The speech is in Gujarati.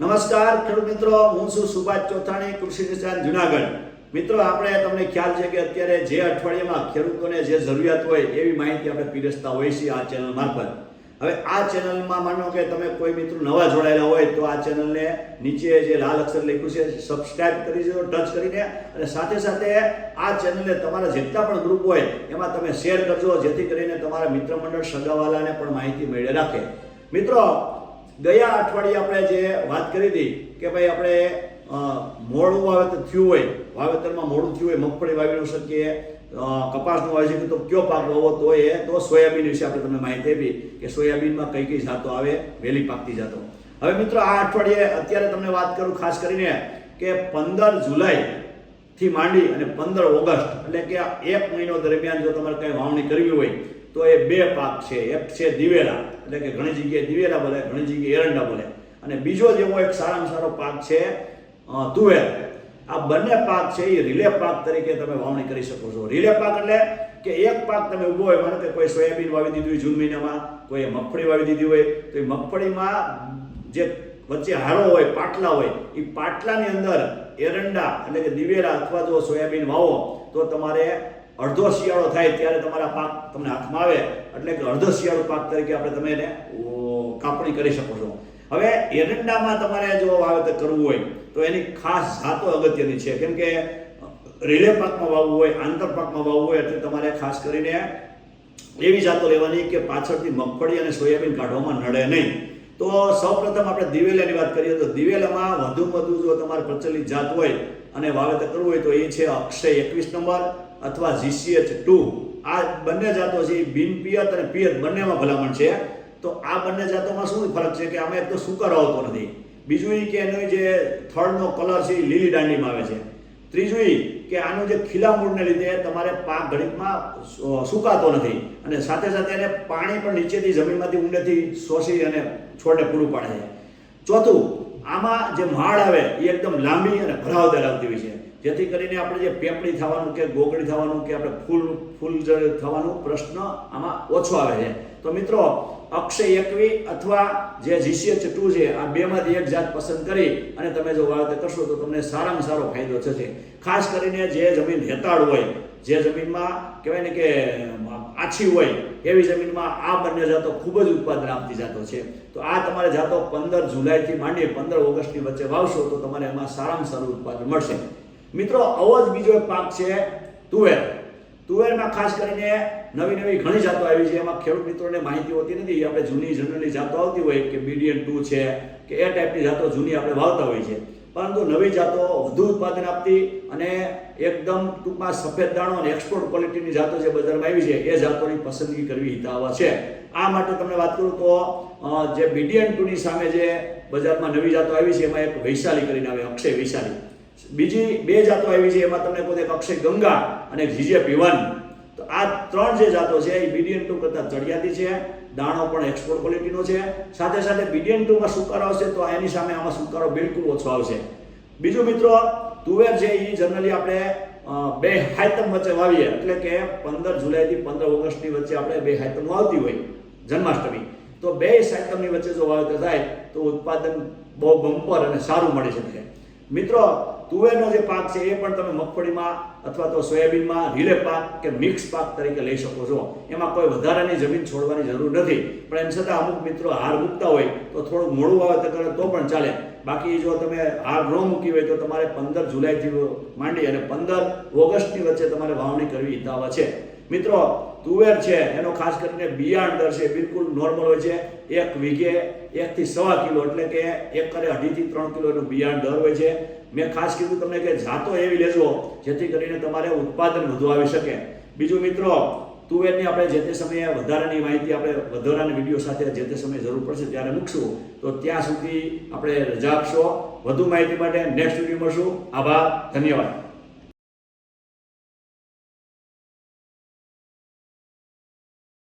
નમસ્કાર ખેડૂત મિત્રો, હું છું સુભાષ ચોથાણી, કૃષિ નિષ્ણાત જુનાગઢ. મિત્રો, આપણે તમને ખ્યાલ છે કે અત્યારે જે અઠવાડિયામાં ખેડૂતોને જે જરૂરિયાત હોય એવી માહિતી આપણે પીરસતા હોઈએ છીએ આ ચેનલ મારફત. હવે આ ચેનલમાં માનો કે તમે કોઈ મિત્રો નવા જોડાયેલા હોય તો આ ચેનલને નીચે જે લાલ અક્ષર લખ્યું છે સબસ્ક્રાઇબ કરી દેજો, ટચ કરીને અને સાથે સાથે આ ચેનલને તમારા જેટલા પણ ગ્રુપ હોય એમાં તમે શેર કરજો, જેથી કરીને તમારા મિત્ર મંડળ સગાવાલાને પણ માહિતી મળી રાખે. મિત્રો ગયા અઠવાડિયે આપણે જે વાત કરી હતી કે ભાઈ આપણે મોડું વાવેતર થયું હોય, વાવેતરમાં મોડું થયું હોય, મગફળી વાવી ન શકીએ કપાસનું વાવી શકીએ તો કયો પાક વાવો તો એ, તો સોયાબીન વિશે આપણે તમને માહિતી આપી કે સોયાબીનમાં કઈ કઈ જાતો આવે, વહેલી પાકતી જાતો. હવે મિત્રો આ અઠવાડિયે અત્યારે તમને વાત કરું ખાસ કરીને કે પંદર જુલાઈ થી માંડી અને પંદર ઓગસ્ટ, એટલે કે એક મહિનો દરમિયાન જો તમારે કઈ વાવણી કરવી હોય તો એ બે પાક છે. એક છે દિવેલા. એટલે કે ઘણી જગ્યાએ દિવેલા બોલે ઘણી જગ્યાએ એરંડા બોલે અને બીજો જેવો એક સારામાં સારો પાક છે તુવેર. આ બંને પાક છે એ રિલે પાક તરીકે તમે વાવણી કરી શકો છો. રિલે પાક એટલે કે એક પાક તમે ઊભો હોય, માનો કે કોઈ સોયાબીન વાવી દીધી હોય જૂન મહિનામાં, કોઈ મગફળી વાવી દીધી હોય, તો એ મગફળીમાં જે વચ્ચે હારો હોય, પાટલા હોય એ પાટલાની અંદર એરંડા એટલે કે દિવેલા અથવા જો સોયાબીન વાવો, તો તમારે અડધો શિયાળો થાય ત્યારે તમારા પાક તમને હાથમાં આવે, એટલે કે અડધો શિયાળો પાક તરીકે આપણે તમે એને કાપણી કરી શકો છો. હવે એરંડામાં તમારે જો વાવેતર કરવું હોય, તો એની ખાસ જાતો અગત્યની છે. કેમ કે, રિલે પાકમાં વાવવું હોય, આંતર પાકમાં વાવવું હોય, એટલે તમારે ખાસ કરીને એવી જાતો લેવાની કે પાછળથી મગફળી અને સોયાબીન કાઢવામાં નડે નહીં. તો સૌપ્રથમ આપણે દિવેલાની વાત કરીએ, તો દિવેલામાં વધુ વધુ જો તમારે પ્રચલિત જાત હોય અને વાવેતર કરવું હોય, તો એ છે અક્ષય એકવીસ નંબર. અથવા જીસીએચ ટુ આ બંને જાતો છે બિન પિયત અને પિયત બંનેમાં ભલામણ છે, તો આ બંને જાતોમાં શું ફરક છે કે આમાં એક તો સુકર આવતો નથી. બીજું એ કે એનો જે થડનો કલર છે એ લીલી દાંડીમાં આવે છે. ત્રીજું એ કે આનું જે ખીલા મૂળને લીધે તમારે પાક ગણિતમાં સુકાતો નથી અને સાથે સાથે એને પાણી પણ નીચેથી જમીનમાંથી ઊંડેથી શોષી અને છોડને પૂરું પાડે છે. ચોથું, આમાં જે માળ આવે એ એકદમ લાંબી અને ભરાવદાર આવતી હોય છે. જેથી કરીને આપણે જે પેપડી થવાનું કે ગોગળી થવાનું કે આપણે ફૂલ ફૂલ થવાનું પ્રશ્ન આમાં ઓછો આવે છે. તો મિત્રો, અક્ષય એકવી અથવા જે જીસીએચ ટુ છે, આ બેમાંથી એક જાત પસંદ કરી અને તમે જો વાવેતર કરશો તો તમને સારામાં સારો ફાયદો થશે. ખાસ કરીને જે જમીન હેતાળ હોય, જે જમીનમાં કહેવાય ને કે આછી હોય, એવી જમીનમાં આ બંને જાતો ખૂબ જ ઉત્પાદન આપતી જાતો છે. તો આ તમારે જાતો પંદર જુલાઈથી માંડી પંદર ઓગસ્ટની વચ્ચે વાવશો તો તમારે એમાં સારામાં સારું ઉત્પાદન મળશે. મિત્રો આવો જ બીજો એક પાક છે, તુવેર. તુવેરમાં ખાસ કરીને નવી નવી ઘણી જાતો આવી છે. એમાં ખેડૂત મિત્રોને માહિતી હોતી નથી. આપણે જૂની જનરલી જાતો આવતી હોય કે મીડિયન ટુ છે, કે એ ટાઈપની જાતો જૂની આપણે વાવતા હોય છે પરંતુ નવી જાતો વધુ ઉત્પાદન આપતી અને એકદમ ટૂંકમાં સફેદ દાણો અને એક્સપોર્ટ ક્વોલિટીની જાતો જે બજારમાં આવી છે, એ જાતોની પસંદગી કરવી હિતાવા છે. આ માટે તમને વાત કરું તો જે બીડીએન ટુની સામે જે બજારમાં નવી જાતો આવી છે, એમાં એક વૈશાલી કરીને આવે, અક્ષય વૈશાલી. બીજી બે જાતો આવી છે, એમાં તમને પોતે અક્ષય ગંગા અને જીજે પીવન તો આ ત્રણ જે જાતો છે, એ બીડીએન ટુ કરતાં ચડિયાતી છે, દાણો પણ એક્સપોર્ટ ક્વોલિટીનો છે. સાથે સાથે બીડીએન ટુમાં સુકારો આવશે તો એની સામે આમાં સુકારો બિલકુલ ઓછો આવશે. બીજું મિત્રો, તુવેર છે એ જનરલી આપણે બે હાયતમ વચ્ચે વાવીએ. એટલે કે પંદર જુલાઈથી પંદર ઓગસ્ટની વચ્ચે આપણે બે હાયતમ આવતી હોય, જન્માષ્ટમી. તો બે સાયતમની વચ્ચે જો વાવેતર થાય, તો ઉત્પાદન બહુ બમ્પર અને સારું મળી શકે મિત્રો તુવેરનો જે પાક છે એ પણ તમે મગફળીમાં અથવા તો સોયાબીનમાં રિલે પાક કે મિક્સ પાક તરીકે લઈ શકો છો. એમાં કોઈ વધારાની જમીન છોડવાની જરૂર નથી. પણ એમ છતાં અમુક મિત્રો હાર મૂકતા હોય તો થોડું મોડું વાવેતર કરે તો પણ ચાલે. બાકી જો તમે હાર ન મૂકી હોય તો તમારે પંદર જુલાઈથી માંડી અને પંદર ઓગસ્ટની વચ્ચે તમારે વાવણી કરવી હિતાવા છે. મિત્રો, તુવેર છે, એનો ખાસ કરીને બિયાણ દર છે, બિલકુલ નોર્મલ હોય છે. એક વીઘે એકથી સવા કિલો, એટલે કે એકરે અઢીથી ત્રણ કિલો એનું બિયાણ દર હોય છે. મેં ખાસ કીધું તમને કે જાતો એવી લેજો, જેથી કરીને તમારે ઉત્પાદન વધુ આવી શકે. બીજું મિત્રો, તુવેરની આપણે જે તે સમયે વધારાની માહિતી આપણે વધારાના વીડિયો સાથે જે તે સમયે જરૂર પડશે ત્યારે મૂકશું. તો ત્યાં સુધી આપણે રજા આપશો. વધુ માહિતી માટે નેક્સ્ટ વીડિયો મળશું. આભાર, ધન્યવાદ.